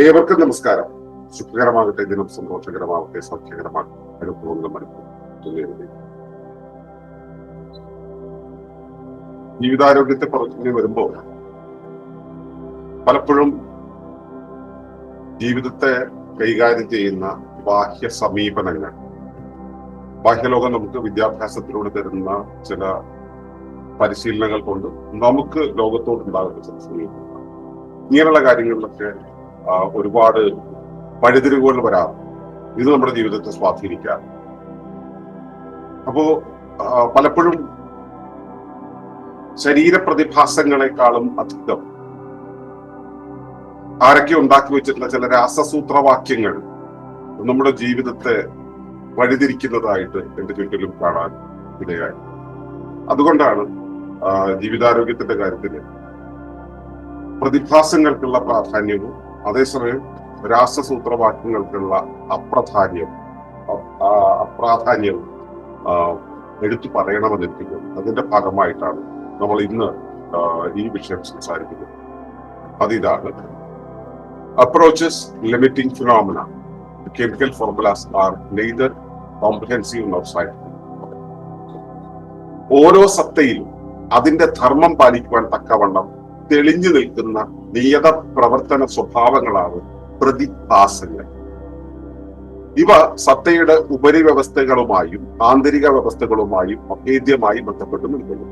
ഏവർക്കും നമസ്കാരം. സുഖകരമാകട്ടെ ദിനം സന്തോഷകരമാകട്ടെ സൗഖ്യകരമാകട്ടെ. അനുഭവങ്ങളും അനുഭവം ജീവിതാരോഗ്യത്തെ പറഞ്ഞു വരുമ്പോൾ പലപ്പോഴും ജീവിതത്തെ കൈകാര്യം ചെയ്യുന്ന ബാഹ്യ സമീപനങ്ങൾ ബാഹ്യലോകം നമുക്ക് വിദ്യാഭ്യാസത്തിലൂടെ തരുന്ന ചില പരിശീലനങ്ങൾ കൊണ്ട് നമുക്ക് ലോകത്തോടുണ്ടാകുന്ന ചില സമീപനങ്ങൾ. ഇങ്ങനെയുള്ള കാര്യങ്ങളിലൊക്കെ ഒരുപാട് വഴിതിരിവുകൾ വരാം. ഇത് നമ്മുടെ ജീവിതത്തെ സ്വാധീനിക്കാം അപ്പോ പലപ്പോഴും ശരീരപ്രതിഭാസങ്ങളെക്കാളും അധികം ആരൊക്കെ ഉണ്ടാക്കി വെച്ചിട്ടുള്ള ചില രാസസൂത്രവാക്യങ്ങൾ നമ്മുടെ ജീവിതത്തെ വഴിതിരിക്കുന്നതായിട്ട് എന്റെ ചുറ്റിലും കാണാൻ ഇടയായി. അതുകൊണ്ടാണ് ജീവിതാരോഗ്യത്തിന്റെ കാര്യത്തിൽ പ്രതിഭാസങ്ങൾക്കുള്ള പ്രാധാന്യവും അതേസമയം രാസസൂത്രവാക്യങ്ങൾക്കുള്ള അപ്രധാന്യം അപ്രാധാന്യം എടുത്തു പറയണമെന്നിരിക്കുന്നു. അതിന്റെ ഭാഗമായിട്ടാണ് നമ്മൾ ഇന്ന് ഈ വിഷയം സംസാരിക്കുന്നത്. അതിതാണ് approaches limiting phenomena chemical formulas are neither comprehensive nor ഓരോ സത്തയിലും അതിന്റെ ധർമ്മം പാലിക്കുവാൻ തക്കവണ്ണം തെളിഞ്ഞു നിൽക്കുന്ന നിയത പ്രവർത്തന സ്വഭാവങ്ങളാണ് പ്രതിഭാസങ്ങൾ. ഇവ സത്തയുടെ ഉപരിവ്യവസ്ഥകളുമായും ആന്തരിക വ്യവസ്ഥകളുമായും അഭേദ്യമായി ബന്ധപ്പെട്ടു നിൽക്കുന്നു.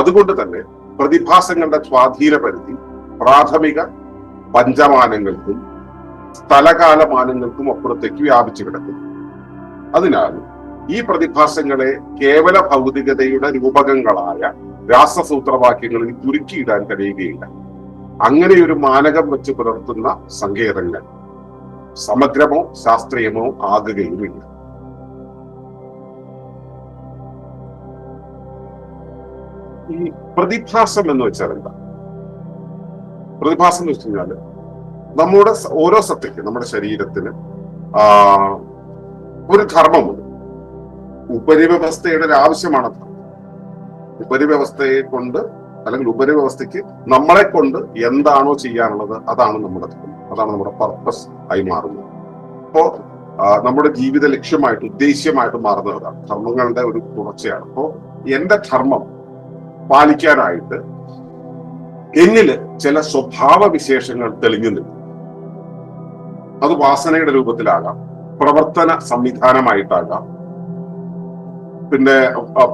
അതുകൊണ്ട് തന്നെ പ്രതിഭാസങ്ങളുടെ സ്വാധീന പരിധി പ്രാഥമിക പഞ്ചമാനങ്ങൾക്കും സ്ഥലകാലമാനങ്ങൾക്കും അപ്പുറത്തേക്ക് വ്യാപിച്ചു കിടക്കുന്നു. അതിനാൽ ഈ പ്രതിഭാസങ്ങളെ കേവല ഭൗതികതയുടെ രൂപകങ്ങളായ രാസസൂത്രവാക്യങ്ങളിൽ ചുരുക്കിയിടാൻ കഴിയുകയില്ല. അങ്ങനെ ഒരു മാനകം വെച്ച് പുലർത്തുന്ന സങ്കേതങ്ങൾ സമഗ്രമോ ശാസ്ത്രീയമോ ആകുകയുമില്ല. ഈ പ്രതിഭാസം എന്ന് വെച്ചാൽ എന്താ? പ്രതിഭാസം എന്ന് വെച്ച് കഴിഞ്ഞാൽ നമ്മുടെ ഓരോ സത്യക്ക് നമ്മുടെ ശരീരത്തിന് ഒരു ധർമ്മമുണ്ട്. ഉപരിവ്യവസ്ഥയുടെ ഒരു ആവശ്യമാണ് ധർമ്മം ഉപരിവ്യവസ്ഥയെ കൊണ്ട് അല്ലെങ്കിൽ ഉപരിവ്യവസ്ഥയ്ക്ക് നമ്മളെ കൊണ്ട് എന്താണോ ചെയ്യാനുള്ളത് അതാണ് നമ്മുടെ അതാണ് നമ്മുടെ പർപ്പസ് ആയി മാറുന്നത്. അപ്പോ നമ്മുടെ ജീവിത ലക്ഷ്യമായിട്ട് ഉദ്ദേശ്യമായിട്ട് മാറുന്നതാണ് ധർമ്മങ്ങളുടെ ഒരു തുടർച്ചയാണ്. അപ്പോ എന്റെ ധർമ്മം പാലിക്കാനായിട്ട് എന്നിൽ ചില സ്വഭാവ വിശേഷങ്ങൾ തെളിഞ്ഞു നിൽക്കും. അത് വാസനയുടെ രൂപത്തിലാകാം. പ്രവർത്തന സംവിധാനമായിട്ടാകാം. പിന്നെ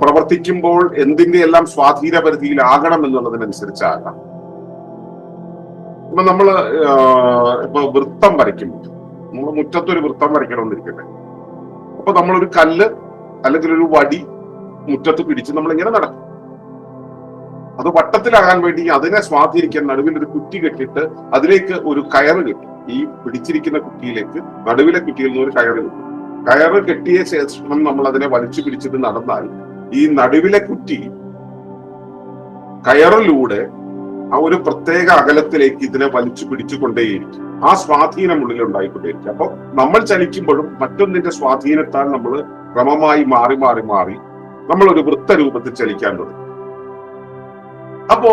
പ്രവർത്തിക്കുമ്പോൾ എന്തിന്റെ എല്ലാം സ്വാധീന പരിധിയിലാകണം എന്നുള്ളതിനനുസരിച്ചാകാം ഇപ്പൊ നമ്മൾ ഇപ്പൊ വൃത്തം വരയ്ക്കുമ്പോൾ നമ്മൾ മുറ്റത്തൊരു വൃത്തം വരയ്ക്കണമെന്നിരിക്കട്ടെ. അപ്പൊ നമ്മളൊരു കല്ല് അല്ലെങ്കിൽ ഒരു വടി മുറ്റത്ത് പിടിച്ച് നമ്മൾ ഇങ്ങനെ നടക്കും. അത് വട്ടത്തിലാകാൻ വേണ്ടി അതിനെ സ്വാധീനിക്കാൻ നടുവിൽ ഒരു കുറ്റി കെട്ടിയിട്ട് അതിലേക്ക് ഒരു കയറ് കിട്ടും. ഈ പിടിച്ചിരിക്കുന്ന കുറ്റിയിലേക്ക് നടുവിലെ കുറ്റിയിൽ നിന്ന് ഒരു കയറ് കിട്ടും. കയറ് കെട്ടിയ ശേഷം നമ്മൾ അതിനെ വലിച്ചു പിടിച്ചിട്ട് നടന്നാൽ ഈ നടുവിലെ കുറ്റി കയറിലൂടെ ആ ഒരു പ്രത്യേക അകലത്തിലേക്ക് ഇതിനെ വലിച്ചു പിടിച്ചുകൊണ്ടേയിരിക്കും. ആ സ്വാധീനം ഉള്ളിൽ ഉണ്ടായിക്കൊണ്ടേയിരിക്കും. അപ്പൊ നമ്മൾ ചലിക്കുമ്പോഴും മറ്റൊന്നിന്റെ സ്വാധീനത്താൽ നമ്മൾ ക്രമമായി മാറി മാറി മാറി നമ്മൾ ഒരു വൃത്ത രൂപത്തിൽ ചലിക്കാൻ തുടങ്ങി. അപ്പോ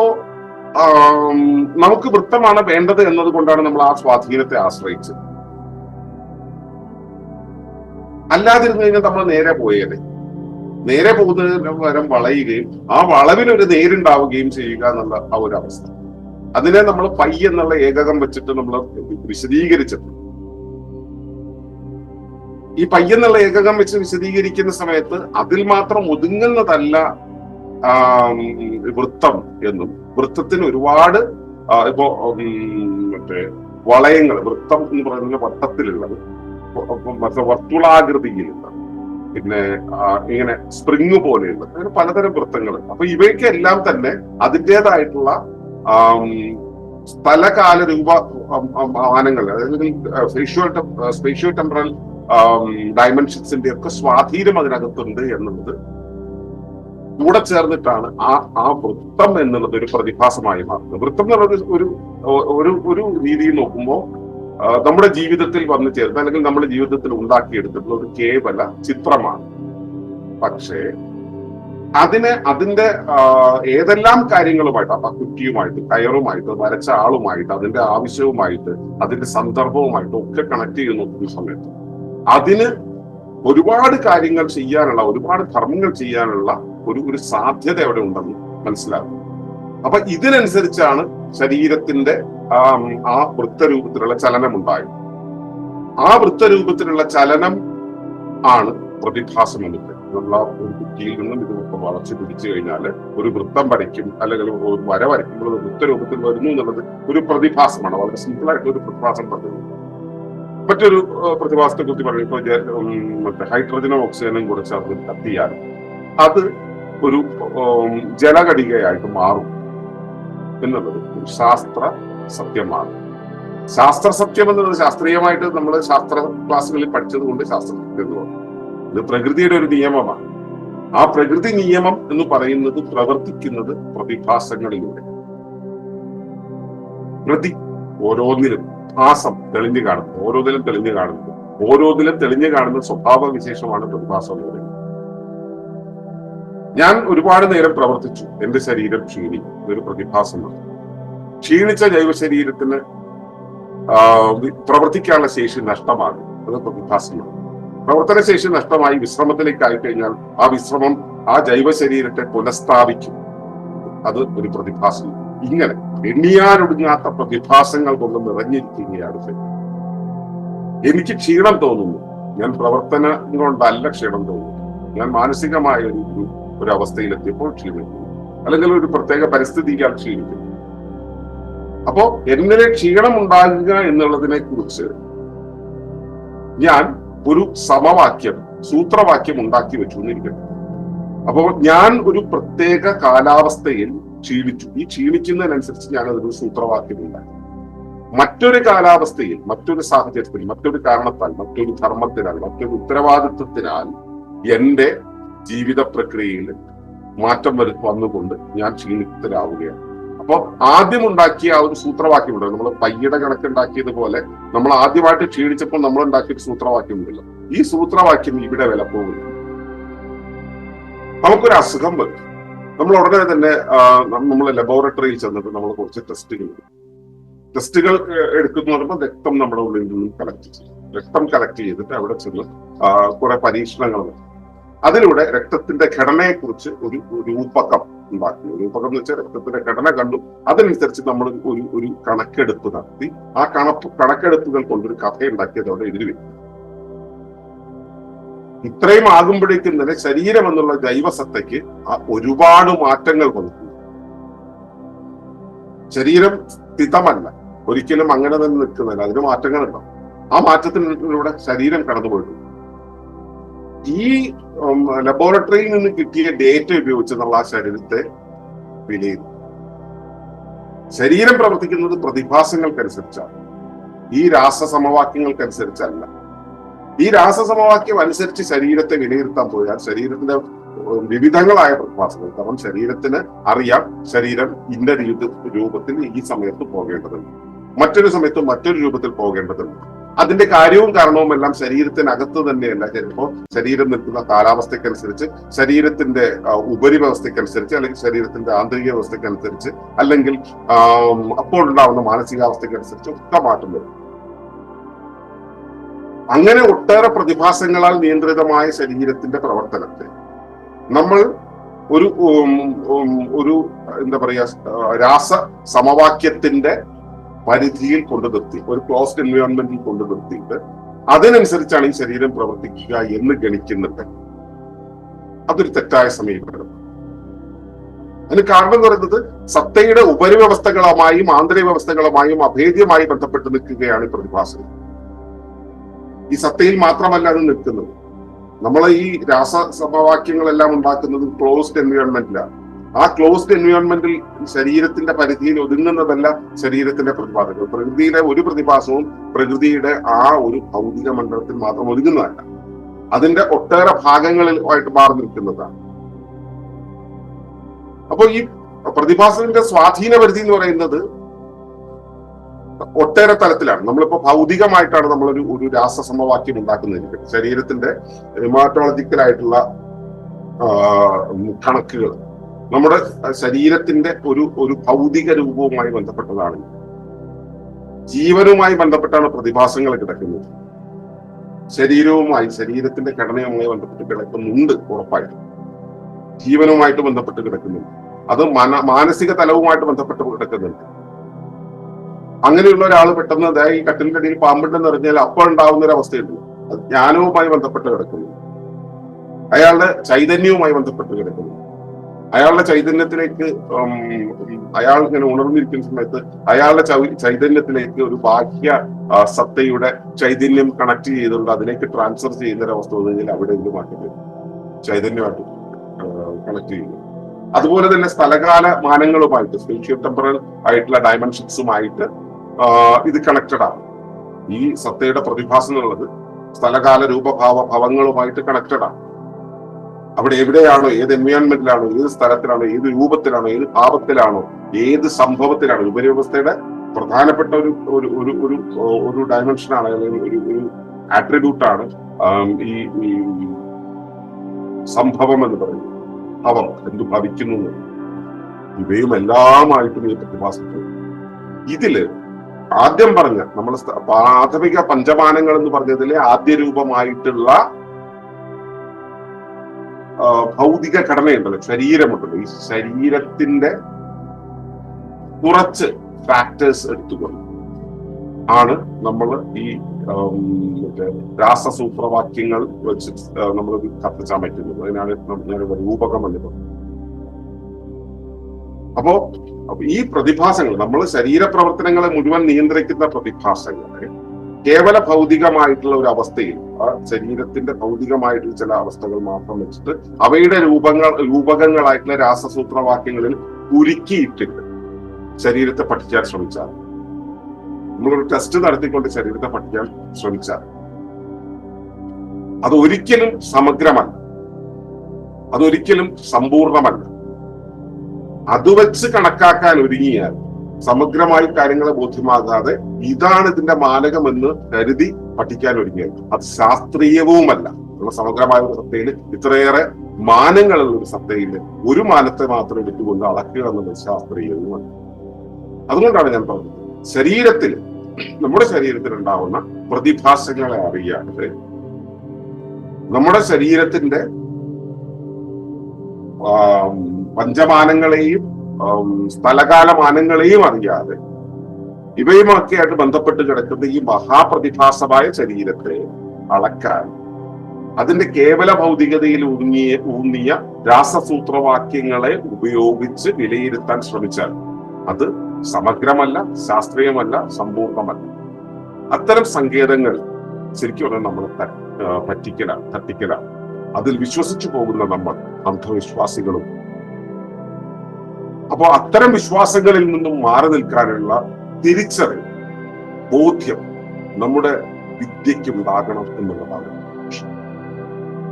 നമുക്ക് വൃത്തമാണ് വേണ്ടത് എന്നതുകൊണ്ടാണ് നമ്മൾ ആ സ്വാധീനത്തെ ആശ്രയിച്ചത്. അല്ലാതിരുന്നു കഴിഞ്ഞാൽ നമ്മൾ നേരെ പോയേനെ. നേരെ പോകുന്നതിന് വരം വളയുകയും ആ വളവിനൊരു നേരുണ്ടാവുകയും ചെയ്യുക എന്നുള്ള ആ ഒരു അവസ്ഥ. അതിനെ നമ്മൾ പൈ എന്നുള്ള ഏകകം വെച്ചിട്ട് നമ്മൾ വിശദീകരിച്ചിട്ടുണ്ട്. ഈ പൈ എന്നുള്ള ഏകകം വെച്ച് വിശദീകരിക്കുന്ന സമയത്ത് അതിൽ മാത്രം ഒതുങ്ങുന്നതല്ല വൃത്തം എന്നും. വൃത്തത്തിന് ഒരുപാട് ഇപ്പോ മറ്റേ വളയങ്ങൾ വൃത്തം എന്ന് പറയുന്നത് വട്ടത്തിലുള്ളത്. മറ്റേ പിന്നെ ഇങ്ങനെ സ്പ്രിങ് പോലെയുള്ള അങ്ങനെ പലതരം വൃത്തങ്ങൾ. അപ്പൊ ഇവയ്ക്കെല്ലാം തന്നെ അതിന്റെതായിട്ടുള്ള സ്ഥലകാല രൂപ മാനങ്ങൾ അതായത് സ്പേഷ്യൽ സ്പേഷ്യോ ടെമ്പറൽ ഡയമെൻഷൻസിന്റെ ഒക്കെ സ്വാധീനം അതിനകത്തുണ്ട് എന്നുള്ളത് കൂടെ ചേർന്നിട്ടാണ് ആ ആ വൃത്തം എന്നുള്ളത് ഒരു പ്രതിഭാസമായി മാറുന്നത്. വൃത്തം എന്നുള്ളത് ഒരു ഒരു ഒരു രീതിയിൽ നോക്കുമ്പോൾ നമ്മുടെ ജീവിതത്തിൽ വന്നു ചേർന്ന് അല്ലെങ്കിൽ നമ്മുടെ ജീവിതത്തിൽ ഉണ്ടാക്കിയെടുത്തിട്ടുള്ള ഒരു കേവല ചിത്രമാണ്. പക്ഷേ അതിന് അതിന്റെ ഏതെല്ലാം കാര്യങ്ങളുമായിട്ട് അപ്പൊ കുറ്റിയുമായിട്ട് കയറുമായിട്ട് വരച്ച ആളുമായിട്ട് അതിന്റെ ആവശ്യവുമായിട്ട് അതിന്റെ സന്ദർഭവുമായിട്ട് ഒക്കെ കണക്ട് ചെയ്യുന്ന ഒരു സമയത്ത് അതിന് ഒരുപാട് കാര്യങ്ങൾ ചെയ്യാനുള്ള ഒരുപാട് ധർമ്മങ്ങൾ ചെയ്യാനുള്ള ഒരു ഒരു സാധ്യത അവിടെ ഉണ്ടെന്ന് മനസ്സിലാകും. അപ്പൊ ഇതിനനുസരിച്ചാണ് ശരീരത്തിന്റെ ആ ആ വൃത്തരൂപത്തിലുള്ള ചലനം ഉണ്ടായത്. ആ വൃത്തരൂപത്തിലുള്ള ചലനം ആണ് പ്രതിഭാസം എന്ന് പറയുന്നത് നമ്മൾ ആ ഒരു കുറ്റിയിൽ നിന്നും ഇത് വളച്ചു പിടിച്ചു കഴിഞ്ഞാൽ ഒരു വൃത്തം വരയ്ക്കും അല്ലെങ്കിൽ ഒരു വര വരയ്ക്കുമ്പോൾ ഒരു വൃത്തരൂപത്തിൽ വരുന്നു എന്നുള്ളത് ഒരു പ്രതിഭാസമാണ്. വളരെ സിമ്പിൾ ആയിട്ട് ഒരു പ്രതിഭാസം പറഞ്ഞു മറ്റൊരു പ്രതിഭാസത്തെ കുറിച്ച് പറയും ഇപ്പൊ മറ്റേ ഹൈഡ്രജനും ഓക്സിജനും കൂടെ ചേർന്ന് കത്തിയാൽ അത് ഒരു ജലഘടികയായിട്ട് മാറും. എന്നുള്ളത് ഒരു ശാസ്ത്ര സത്യമാണ്. ശാസ്ത്ര സത്യം എന്നുള്ളത് ശാസ്ത്രീയമായിട്ട് നമ്മൾ ശാസ്ത്ര ക്ലാസ്സുകളിൽ പഠിച്ചത് കൊണ്ട് ശാസ്ത്ര സത്യം എന്ന് പറഞ്ഞു. ഇത് പ്രകൃതിയുടെ ഒരു നിയമമാണ്. ആ പ്രകൃതി നിയമം എന്ന് പറയുന്നത് പ്രവർത്തിക്കുന്നത് പ്രതിഭാസങ്ങളിലൂടെ. പ്രതി ഓരോന്നിലും ഭാസം തെളിഞ്ഞു കാണുന്നത് ഓരോന്നിലും തെളിഞ്ഞു കാണുന്നത് ഓരോന്നിലും തെളിഞ്ഞു കാണുന്ന സ്വഭാവ വിശേഷമാണ് പ്രതിഭാസം എന്ന് പറയുന്നത് ഞാൻ ഒരുപാട് നേരം പ്രവർത്തിച്ചു. എന്റെ ശരീരം ക്ഷീണി. ഇതൊരു പ്രതിഭാസമാണ് ക്ഷീണിച്ച ജൈവ ശരീരത്തിന് പ്രവർത്തിക്കാനുള്ള ശേഷി നഷ്ടമാകും അത് പ്രതിഭാസമാണ്. പ്രവർത്തന ശേഷി നഷ്ടമായി വിശ്രമത്തിലേക്ക് ആയിക്കഴിഞ്ഞാൽ ആ വിശ്രമം ആ ജൈവ ശരീരത്തെ പുനഃസ്ഥാപിക്കും. അത് ഒരു പ്രതിഭാസം. ഇങ്ങനെ എണ്ണിയാനൊടുങ്ങാത്ത പ്രതിഭാസങ്ങൾ കൊണ്ട് നിറഞ്ഞിരിക്കുകയാണ്. എനിക്ക് ക്ഷീണം തോന്നുന്നു. ഞാൻ പ്രവർത്തനം കൊണ്ടല്ല ക്ഷീണം തോന്നുന്നു. ഞാൻ മാനസികമായ ഒരു ഒരു- അവസ്ഥയിലെത്തിയപ്പോൾ ക്ഷീണിക്കുന്നു അല്ലെങ്കിൽ ഒരു പ്രത്യേക പരിസ്ഥിതിക്ക് ക്ഷീണിക്കുന്നു. അപ്പോ എങ്ങനെ ക്ഷീണം ഉണ്ടാകുക എന്നുള്ളതിനെ കുറിച്ച് ഞാൻ ഒരു സമവാക്യം സൂത്രവാക്യം ഉണ്ടാക്കി വെച്ചു എന്നിരിക്കട്ടെ. അപ്പോൾ ഞാൻ ഒരു പ്രത്യേക കാലാവസ്ഥയിൽ ക്ഷീണിച്ചു. ഈ ക്ഷീണിക്കുന്നതിനനുസരിച്ച് ഞാൻ അതൊരു സൂത്രവാക്യം ഉണ്ടാക്കി. മറ്റൊരു കാലാവസ്ഥയിൽ മറ്റൊരു സാഹചര്യത്തിൽ മറ്റൊരു കാരണത്താൽ മറ്റൊരു ധർമ്മത്തിനാൽ മറ്റൊരു ഉത്തരവാദിത്വത്തിനാൽ എന്റെ ജീവിത പ്രക്രിയയിൽ മാറ്റം വരു വന്നുകൊണ്ട് ഞാൻ ക്ഷീണിതരാവുകയാണ് അപ്പോൾ ആദ്യം ഉണ്ടാക്കിയ ആ ഒരു സൂത്രവാക്യം ഉണ്ട് നമ്മൾ പയ്യുടെ കണക്കുണ്ടാക്കിയതുപോലെ നമ്മൾ ആദ്യമായിട്ട് ക്ഷീണിച്ചപ്പോൾ നമ്മൾ ഉണ്ടാക്കിയ സൂത്രവാക്യം ഉണ്ടല്ലോ. ഈ സൂത്രവാക്യം ഇവിടെ വില പോകുന്നു. നമുക്കൊരു അസുഖം വരും നമ്മൾ ഉടനെ തന്നെ നമ്മൾ ലബോറട്ടറിയിൽ ചെന്നിട്ട് നമ്മൾ കുറച്ച് ടെസ്റ്റുകൾ ടെസ്റ്റുകൾ എടുക്കുന്നു പറയുമ്പോൾ രക്തം നമ്മുടെ ഉള്ളിൽ നിന്നും കളക്ട് ചെയ്യും. രക്തം കളക്ട് ചെയ്തിട്ട് അവിടെ ചെന്ന് കുറെ പരീക്ഷണങ്ങൾ നടത്തും. അതിലൂടെ രക്തത്തിന്റെ ഘടനയെ കുറിച്ച് ഒരു രൂപകം ഉണ്ടാക്കി. രൂപകം എന്ന് വെച്ചാൽ രക്തത്തിന്റെ ഘടന കണ്ടു. അതനുസരിച്ച് നമ്മൾ ഒരു ഒരു കണക്കെടുപ്പ് നടത്തി. ആ കണപ്പ് കണക്കെടുപ്പുകൾ കൊണ്ടൊരു കഥ ഉണ്ടാക്കിയതോടെ എഴുതി വെക്കും ഇത്രയും ആകുമ്പോഴേക്കും തന്നെ ശരീരം എന്നുള്ള ജൈവസത്തയ്ക്ക് ഒരുപാട് മാറ്റങ്ങൾ വന്നിട്ടുണ്ട് ശരീരം സ്ഥിതമല്ല. ഒരിക്കലും അങ്ങനെ തന്നെ നിൽക്കുന്നില്ല അതിന് മാറ്റങ്ങളുണ്ടാവും. ആ മാറ്റത്തിലൂടെ ശരീരം കടന്നുപോയിട്ടുണ്ട്. ഈ ലബോറട്ടറിയിൽ നിന്ന് കിട്ടിയ ഡേറ്റ ഉപയോഗിച്ച് നമ്മൾ ആ ശരീരത്തെ വിലയിരുത്തും ശരീരം പ്രവർത്തിക്കുന്നത് പ്രതിഭാസങ്ങൾക്കനുസരിച്ചാണ്. ഈ രാസസമവാക്യങ്ങൾക്കനുസരിച്ചല്ല. ഈ രാസസമവാക്യം അനുസരിച്ച് ശരീരത്തെ വിലയിരുത്താൻ പോയാൽ ശരീരത്തിന്റെ വിവിധങ്ങളായ പ്രതിഭാസങ്ങൾ. കാരണം ശരീരത്തിന് അറിയാം ശരീരം ഇന്ന രീതി രൂപത്തിൽ ഈ സമയത്ത് പോകേണ്ടതുണ്ട്. മറ്റൊരു സമയത്ത് മറ്റൊരു രൂപത്തിൽ പോകേണ്ടതുണ്ട്. അതിന്റെ കാര്യവും കാരണവും എല്ലാം ശരീരത്തിനകത്ത് തന്നെയല്ല. ചിലപ്പോൾ ശരീരം നിൽക്കുന്ന കാലാവസ്ഥയ്ക്കനുസരിച്ച് ശരീരത്തിന്റെ ഉപരിവ്യവസ്ഥയ്ക്കനുസരിച്ച് അല്ലെങ്കിൽ ശരീരത്തിന്റെ ആന്തരിക വ്യവസ്ഥയ്ക്കനുസരിച്ച് അല്ലെങ്കിൽ അപ്പോഴുണ്ടാവുന്ന മാനസികാവസ്ഥയ്ക്കനുസരിച്ച് ഒക്കെ മാറ്റം വരും. അങ്ങനെ ഒട്ടേറെ പ്രതിഭാസങ്ങളാൽ നിയന്ത്രിതമായ ശരീരത്തിന്റെ പ്രവർത്തനത്തെ നമ്മൾ ഒരു ഒരു എന്താ പറയാ രാസ സമവാക്യത്തിന്റെ പരിധിയിൽ കൊണ്ടു നിർത്തി ഒരു ക്ലോസ്ഡ് എൻവയോൺമെന്റിൽ കൊണ്ടു നിർത്തിയിട്ട് അതിനനുസരിച്ചാണ് ഈ ശരീരം പ്രവർത്തിക്കുക എന്ന് ഗണിക്കുന്നുണ്ട്. അതൊരു തെറ്റായ സമീപനം. അതിന് കാരണം എന്ന് പറയുന്നത് സത്തയുടെ ഉപരിവ്യവസ്ഥകളുമായും ആന്തരിക വ്യവസ്ഥകളുമായും അഭേദ്യമായി ബന്ധപ്പെട്ട് നിൽക്കുകയാണ് ഈ പ്രതിഭാസം. ഈ സത്തയിൽ മാത്രമല്ല അത് നിൽക്കുന്നത്. നമ്മളെ ഈ രാസ സമവാക്യങ്ങളെല്ലാം ഉണ്ടാക്കുന്നത് ക്ലോസ്ഡ് എൻവയോൺമെന്റിലാണ് ആ ക്ലോസ്ഡ് എൻവയോൺമെന്റിൽ ശരീരത്തിന്റെ പരിധിയിൽ ഒതുങ്ങുന്നതല്ല ശരീരത്തിന്റെ പ്രതിഭാസങ്ങൾ പ്രകൃതിയിലെ ഒരു പ്രതിഭാസവും പ്രകൃതിയുടെ ആ ഒരു ഭൗതിക മണ്ഡലത്തിൽ മാത്രം ഒതുങ്ങുന്നതല്ല. അതിന്റെ ഒട്ടേറെ ഭാഗങ്ങളിൽ ആയിട്ട് മാറി നിൽക്കുന്നതാണ്. അപ്പൊ ഈ പ്രതിഭാസത്തിന്റെ സ്വാധീന പരിധി എന്ന് പറയുന്നത് ഒട്ടേറെ തലത്തിലാണ്. നമ്മളിപ്പോ ഭൗതികമായിട്ടാണ് നമ്മളൊരു ഒരു രാസസമവാക്യം ഉണ്ടാക്കുന്നത്. ശരീരത്തിന്റെ റിമാറ്റോളജിക്കലായിട്ടുള്ള കണക്കുകൾ നമ്മുടെ ശരീരത്തിന്റെ ഒരു ഒരു ഭൗതിക രൂപവുമായി ബന്ധപ്പെട്ടതാണ്. ജീവനുമായി ബന്ധപ്പെട്ടാണ് പ്രതിഭാസങ്ങൾ കിടക്കുന്നത്. ശരീരവുമായി ശരീരത്തിന്റെ ഘടനയുമായി ബന്ധപ്പെട്ട് കിടക്കുന്നുണ്ട് ഉറപ്പായിട്ടും ജീവനുമായിട്ട് ബന്ധപ്പെട്ട് കിടക്കുന്നുണ്ട്. അത് മന മാനസിക തലവുമായിട്ട് ബന്ധപ്പെട്ട് കിടക്കുന്നുണ്ട്. അങ്ങനെയുള്ള ഒരാൾ പെട്ടെന്ന് അതായത് ഈ കട്ടിലിന്റെ അടിയിൽ പാമ്പുണ്ടെന്ന് അറിഞ്ഞാൽ അപ്പോൾ ഉണ്ടാവുന്ന ഒരു അവസ്ഥയുണ്ട് അത് ജ്ഞാനവുമായി ബന്ധപ്പെട്ട് കിടക്കുന്നു. അയാളുടെ ചൈതന്യവുമായി ബന്ധപ്പെട്ട് കിടക്കുന്നു. അയാളുടെ ചൈതന്യത്തിലേക്ക് അയാൾ ഇങ്ങനെ ഉണർന്നിരിക്കുന്ന സമയത്ത് അയാളുടെ ചൈതന്യത്തിലേക്ക് ഒരു ബാഹ്യ സത്തയുടെ ചൈതന്യം കണക്ട് ചെയ്തുകൊണ്ട് അതിലേക്ക് ട്രാൻസ്ഫർ ചെയ്യുന്ന ഒരു അവസ്ഥ വന്നു കഴിഞ്ഞാൽ അവിടെ എന്ത് മാറ്റം വരും. ചൈതന്യമായിട്ട് കണക്ട് ചെയ്യുന്നു. അതുപോലെ തന്നെ സ്ഥലകാല മാനങ്ങളുമായിട്ട് സ്പേഷ്യൽ ടെമ്പറൽ ആയിട്ടുള്ള ഡയമെൻഷൻസുമായിട്ട് ഇത് കണക്റ്റഡ് ആണ്. ഈ സത്തയുടെ പ്രതിഭാസം എന്നുള്ളത് സ്ഥലകാല രൂപഭാവ ഭവങ്ങളുമായിട്ട് കണക്റ്റഡ് ആണ്. അവിടെ എവിടെയാണോ ഏത് എൻവയോൺമെന്റിലാണോ ഏത് സ്ഥലത്തിലാണോ ഏത് രൂപത്തിലാണോ ഏത് ഭാവത്തിലാണോ ഏത് സംഭവത്തിലാണോ ഉപരിവ്യവസ്ഥയുടെ പ്രധാനപ്പെട്ട ഒരു ഒരു ഒരു ഒരു ഒരു ഡയമെൻഷനാണ് അല്ലെങ്കിൽ ഒരു ഒരു ആട്രിബ്യൂട്ടാണ് ഈ സംഭവം എന്ന് പറയുന്നത് ഭവം എന്ത് ഭവിക്കുന്നു. ഇവയും എല്ലാമായിട്ടും ഈ പ്രതിഭാസത്തിൽ ഇതിൽ ആദ്യം പറഞ്ഞ നമ്മൾ പ്രാഥമിക പഞ്ചമാനങ്ങൾ എന്ന് പറഞ്ഞതിലെ ആദ്യ രൂപമായിട്ടുള്ള ഭൗതിക ഘടനയുണ്ടല്ലോ. ശരീരമുണ്ടല്ലോ. ഈ ശരീരത്തിന്റെ കുറച്ച് ഫാക്ടേഴ്സ് എടുത്തുകൊണ്ട് ആണ് നമ്മൾ ഈ മറ്റേ രാസസൂത്രവാക്യങ്ങൾ വെച്ച് നമ്മൾ കത്തിച്ചാൻ പറ്റുന്നത്. അതിനാണ് ഞാനിവിടെ രൂപകം എന്ന് പറഞ്ഞത് അപ്പോ ഈ പ്രതിഭാസങ്ങൾ നമ്മൾ ശരീരപ്രവർത്തനങ്ങളെ മുഴുവൻ നിയന്ത്രിക്കുന്ന പ്രതിഭാസങ്ങളെ കേവല ഭൗതികമായിട്ടുള്ള ഒരു അവസ്ഥയിൽ ആ ശരീരത്തിന്റെ ഭൗതികമായിട്ടുള്ള ചില അവസ്ഥകൾ മാത്രം വെച്ചിട്ട് അവയുടെ രൂപങ്ങൾ രൂപകങ്ങളായിട്ടുള്ള രാസസൂത്രവാക്യങ്ങളിൽ ഉരുക്കിയിട്ടിട്ട് ശരീരത്തെ പഠിക്കാൻ ശ്രമിച്ചാൽ. നമ്മളൊരു ടെസ്റ്റ് നടത്തിക്കൊണ്ട് ശരീരത്തെ പഠിക്കാൻ ശ്രമിച്ചാൽ. അത് ഒരിക്കലും സമഗ്രമല്ല. അതൊരിക്കലും സമ്പൂർണമല്ല. അത് വെച്ച് കണക്കാക്കാൻ ഒരുങ്ങിയാൽ സമഗ്രമായി കാര്യങ്ങളെ ബോധ്യമാകാതെ ഇതാണ് ഇതിന്റെ മാനകമെന്ന് കരുതി പഠിക്കാൻ ഒരുങ്ങിയത്. അത് ശാസ്ത്രീയവുമല്ല. ഉള്ള സമഗ്രമായ ഒരു സത്തയിൽ ഇത്രയേറെ മാനങ്ങളുള്ള ഒരു സത്തയിൽ ഒരു മാനത്തെ മാത്രം എടുത്തുകൊണ്ട് അളക്കുക എന്നുള്ളത് ശാസ്ത്രീയവുമല്ല. അതുകൊണ്ടാണ് ഞാൻ പറഞ്ഞത്. ശരീരത്തിൽ നമ്മുടെ ശരീരത്തിൽ ഉണ്ടാവുന്ന പ്രതിഭാസങ്ങളെ അറിയാതെ നമ്മുടെ ശരീരത്തിന്റെ പഞ്ചമാനങ്ങളെയും സ്ഥലകാല മാനങ്ങളെയും അറിയാതെ ഇവയുമൊക്കെയായിട്ട് ബന്ധപ്പെട്ട് കിടക്കുന്ന ഈ മഹാപ്രതിഭാസമായ ശരീരത്തെ അളക്കാൻ അതിന്റെ കേവല ഭൗതികതയിൽ ഊന്നിയ ഊന്നിയ രാസസൂത്രവാക്യങ്ങളെ ഉപയോഗിച്ച് വിലയിരുത്താൻ ശ്രമിച്ചാൽ അത് സമഗ്രമല്ല ശാസ്ത്രീയമല്ല സമ്പൂർണമല്ല. അത്തരം സങ്കേതങ്ങൾ ശരിക്കും പറഞ്ഞാൽ നമ്മൾ പറ്റിക്കലാണ് തട്ടിക്കലാണ് അതിൽ വിശ്വസിച്ചു പോകുന്ന നമ്മൾ അന്ധവിശ്വാസികളും. അപ്പോ അത്തരം വിശ്വാസങ്ങളിൽ നിന്നും മാറി നിൽക്കാനുള്ള തിരിച്ചറിവ് ബോധ്യം നമ്മുടെ വിദ്യയ്ക്കുണ്ടാകണം എന്നുള്ളതാണ്.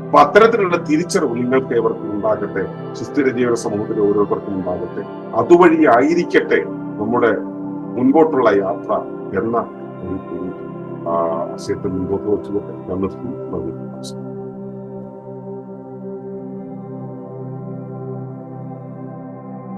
അപ്പൊ അത്തരത്തിലുള്ള തിരിച്ചറിവ് നിങ്ങൾക്ക് ഏവർക്കും ഉണ്ടാകട്ടെ സുസ്ഥിര ജീവിത സമൂഹത്തിൽ ഓരോരുത്തർക്കും ഉണ്ടാകട്ടെ. അതുവഴി ആയിരിക്കട്ടെ നമ്മുടെ മുൻപോട്ടുള്ള യാത്ര എന്ന ആശയത്തെ മുൻപോട്ട് വെച്ചുകൊണ്ട് നന്ദി നന്ദി.